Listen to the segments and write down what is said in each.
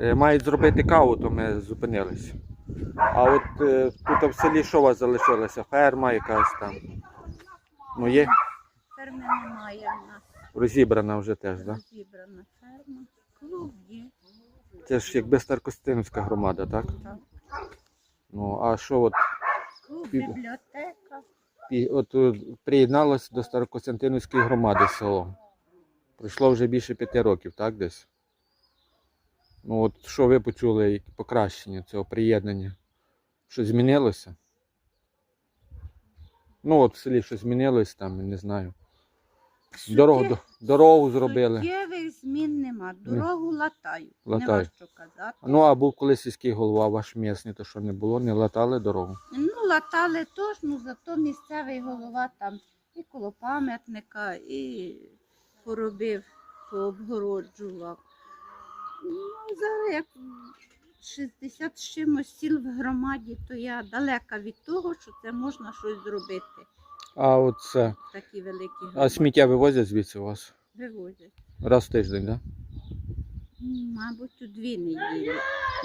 Е, Мають зробити каву, то ми зупинились. А от е, тут в селі що у вас залишилося? Ферма якась там. Ну є Ферми немає в нас. розібрана вже теж, так? Розібрана ферма. Клуб є. Це ж якби Старкостинська громада, так? Так. Ну а що от, Клуб, бібліотека. і- от е, приєдналось до Старокостянтинівської громади село? Пройшло вже більше п'яти років, так десь? Ну от що ви почули, які покращення цього приєднання? Що змінилося? Ну от в селі що змінилось там, не знаю. Дорогу, дорогу зробили. Суттєвих змін нема. Дорогу латають. Нема Латають. що казати. Ну а був колись сільський голова ваш місний, то що не було, не латали дорогу. Ну, латали теж, ну зато місцевий голова там і коло пам'ятника, і поробив, пообгороджував. Ну, зараз як 60 з чимось сіл в громаді, то я далека від того, що це можна щось зробити. А от це. Такі великі А громади. сміття вивозять звідси у вас? Вивозять. Раз в тиждень, так? М, Мабуть, у дві неділі.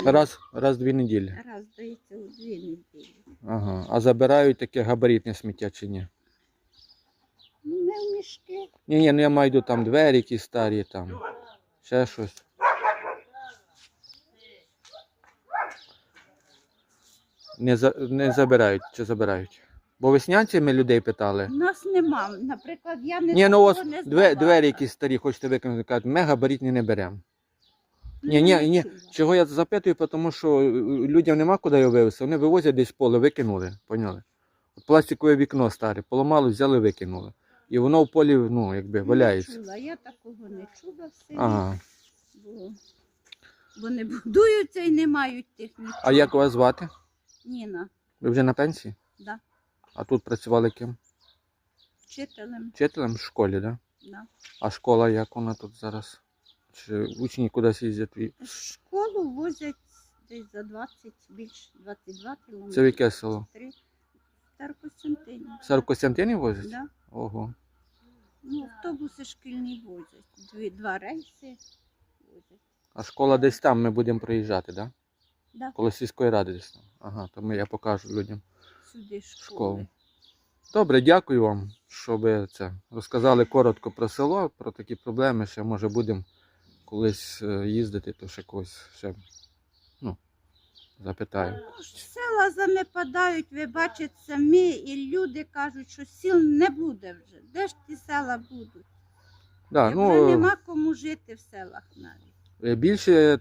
Да? Раз, раз в дві неділі. Раз, здається, у дві неділі. Ага. А забирають таке габаритне сміття чи ні? Ну, не в мішки. Ні, ні, ну я маю в там двері якісь старі, там. Ще щось. Не, за, не забирають чи забирають. Бо веснянці ми людей питали. У нас нема. Наприклад, я не Ні, ну у вас такого не две- здавала. двері якісь старі, хочете викинути, кажуть, ми габаритні не беремо. Ні, Ну, ні, ні. Чого я запитую, тому що е, людям нема куди його вивезти. Вони вивозять десь в поле, викинули, поняли? От пластикове вікно старе, поламало, взяли, викинули. І воно в полі, ну, якби, Не валяється. чула. Я такого не чула в селі, Ага. бо, не будуються і не мають нічого. А як вас звати? Ніна, Ви вже на пенсії? да, А тут працювали ким? вчителем. Вчителем в школі, да? Да. А школа як вона тут зараз? Чи учні кудись їздять? школу возять десь за 20, більше 22 кілометри. Це в яке село? Старокостянтинів. В Костянтинів возять? Да. Ого. Ну, автобуси шкільні возять. Дві, два рейси возять. А школа десь там ми будемо приїжджати, да? Да, Коло сільської ради десь там. Ага, то ми, я покажу людям. сюди школи. школу. Добре, дякую вам, що ви це розказали коротко про село, про такі проблеми. Ще може будемо колись е, їздити, то ще когось ще ну, запитаю. Ну, Села занепадають, ви бачите самі, і люди кажуть, що сіл не буде вже. Де ж ті села будуть? Да, ну, нема кому жити в селах навіть. е, більше